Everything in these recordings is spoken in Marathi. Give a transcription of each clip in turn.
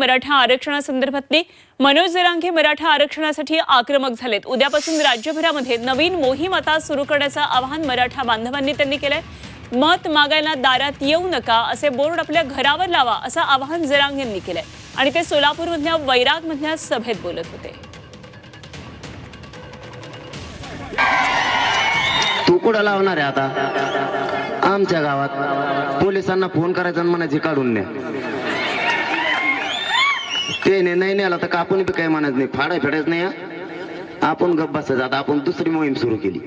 मराठा आरक्षणासंदर्भातले मनोज जरांगे मराठा आरक्षणासाठी आक्रमक झालेत. उद्यापासून राज्यभरामध्ये नवीन मोहीम आता सुरू करण्याचं आवाहन मराठा बांधवांनी त्यांनी केलंय. मत मागायला दारात येऊ नका असे बोर्ड आपल्या घरावर लावा असं आवाहन जरांग यांनी केलंय. आणि ते सोलापूरमधल्या वैरागमधल्या सभेत बोलत होते. तू कुठं लावणार आहे आता? आमच्या गावात. पोलिसांना फोन करायचा म्हणायची काढून ते नाही नेला तर कापून बी काय म्हणत नाही. फाडा फेडायच नाही हा. आपण गप बसायचं. आता आपण दुसरी मोहीम सुरू केली.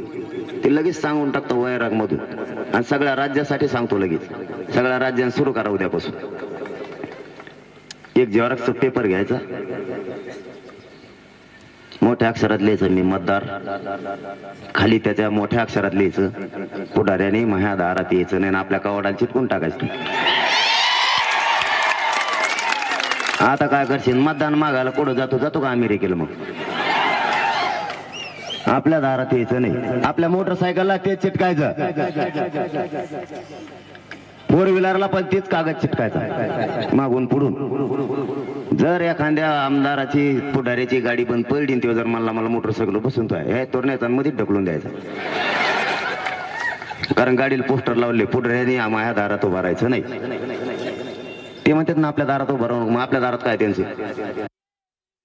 ते लगेच सांगून टाकतो वैराग मधून आणि सगळ्या राज्यासाठी सांगतो लगेच. सगळ्या राज्याने सुरू करा उद्यापासून. एक झेरॉक्स पेपर घ्यायचा. मोठ्या अक्षरात लिहायचं मी मतदार. खाली त्याच्या मोठ्या अक्षरात लिहायचं. पुढाऱ्याने माझ्या दारात यायचं. नाही आपल्या कवाडाला चिटकून टाकायचं. आता काय करशील? मतदान मागायला कुठं जातो? जातो का अमेरिकेला मग? आपल्या दारात यायचं नाही. आपल्या मोटरसायकलला तेच चिटकायचं. फोर व्हीलरला पण तेच कागद चिटकायचा. मागून पुढून. जर एखाद्या आमदाराची पुढाऱ्याची गाडी पण पडली तेव्हा जर मला मला मोटरसायकल बसून तो हे तोरण्याचा मध्ये ढकलून द्यायचा. कारण गाडीला पोस्टर लावले पुढाऱ्याने माझ्या दारात उभारायचं नाही. ते म्हणतात ना आपल्या दारात उभं राहून मग आपल्या दारात काय त्यांचं?